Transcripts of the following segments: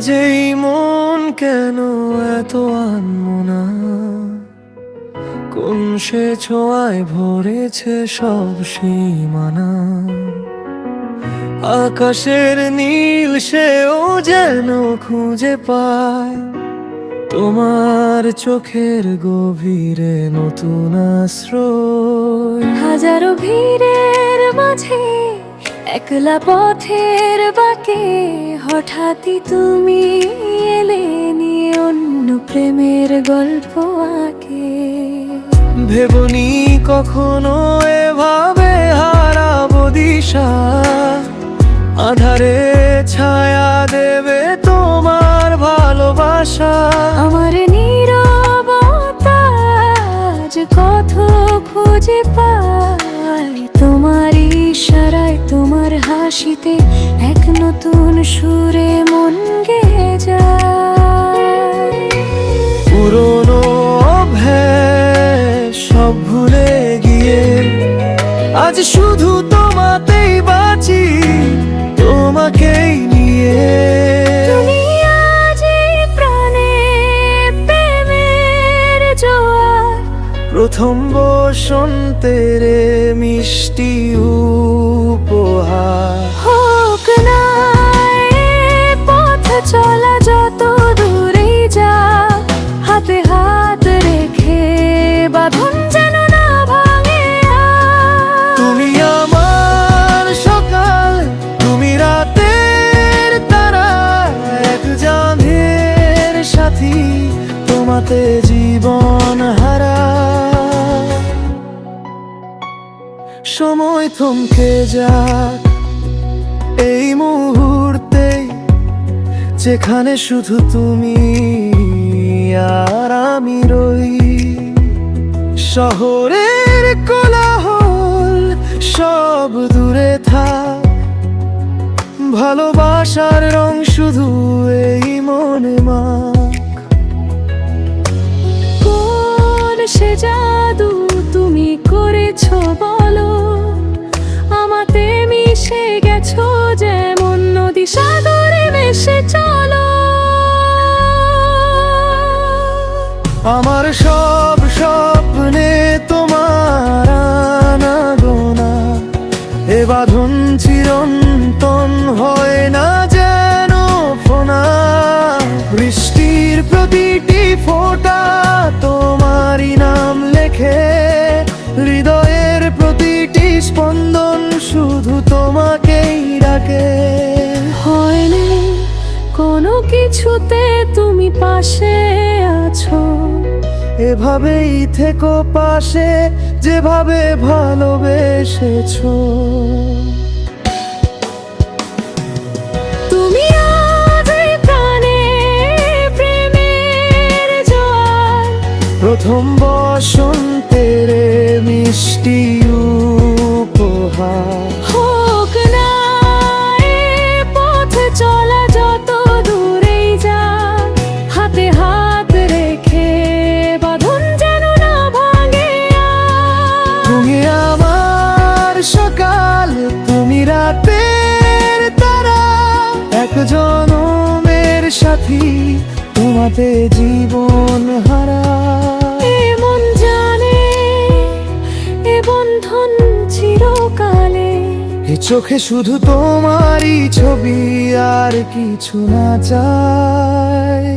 এই মন কেন এত আনমনা? কোন সে ছোঁয়ায় ভরেছে সব সীমানা? আকাশের নীল সেও যেন খুঁজে পায়। তোমার চোখের গভীরে নতুন আশ্রয়। হাজারো ভিড়ের মাঝে একলা পথের বাকে হঠাৎই তুমি এলে নিয়ে অন্য প্রেমের গল্প আঁকে। ভেবনি কখনো এভাবে হারাবো দিশা আধারে ছায়া দেবে তোমার ভালোবাসা। আমার নীরবতা আজ কত খুঁজে পাই হাসিতে এক নতুন সুরে মন গে যায়। পুরনো সব ভুলে গিয়ে আজ শুধু তোমাতেই বাঁচি তোমাকেই নিয়ে। প্রথম বসন্তের মিষ্টি সময় থমকে যাক। এই মুহূর্তে যেখানে শুধু তুমি আর আমি রই। শহরের কোলাহল সব দূরে থাক। ভালোবাসার রং শুধু এই মনে মাখ। কোন সে জাদু তুমি করেছ বলো? আমার সব স্বপ্নে তোমার আনাগোনা। এ বাঁধন চিরন্তন হয় না যেন ফোনা। বৃষ্টির প্রতিটি ফোঁটা তোমারই নাম লেখে। হৃদয়ের প্রতিটি স্পন্দন শুধু তোমাকেই ডাকে। হয়নি কোনো কিছুতে তুমি পাশে আছো। এভাবেই থেকো পাশে যেভাবে ভালোবেসেছো। প্রথম বসন্তের মিষ্টি সাথী তোমাতে জীবন হারা। এমন জানে এ বন্ধন চিরকালে। এ চোখে শুধু তোমারই ছবি আর কিছু না চাই।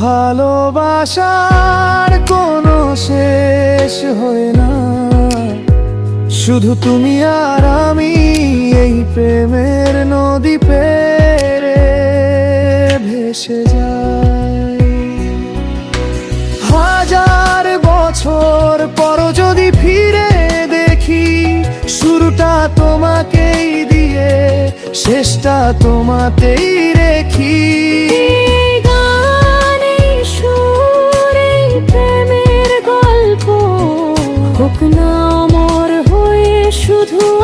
ভালোবাসার কোনো শেষ হয় না। শুধু তুমি আর আমি এই প্রেমের নদী পেরে এসে যায়। হাজার বছর পর যদি ফিরে দেখি, শুরুটা তোমাকেই দিয়ে, শেষটা তোমাতেই রেখি। প্রেমের গল্প না হয়ে শুধু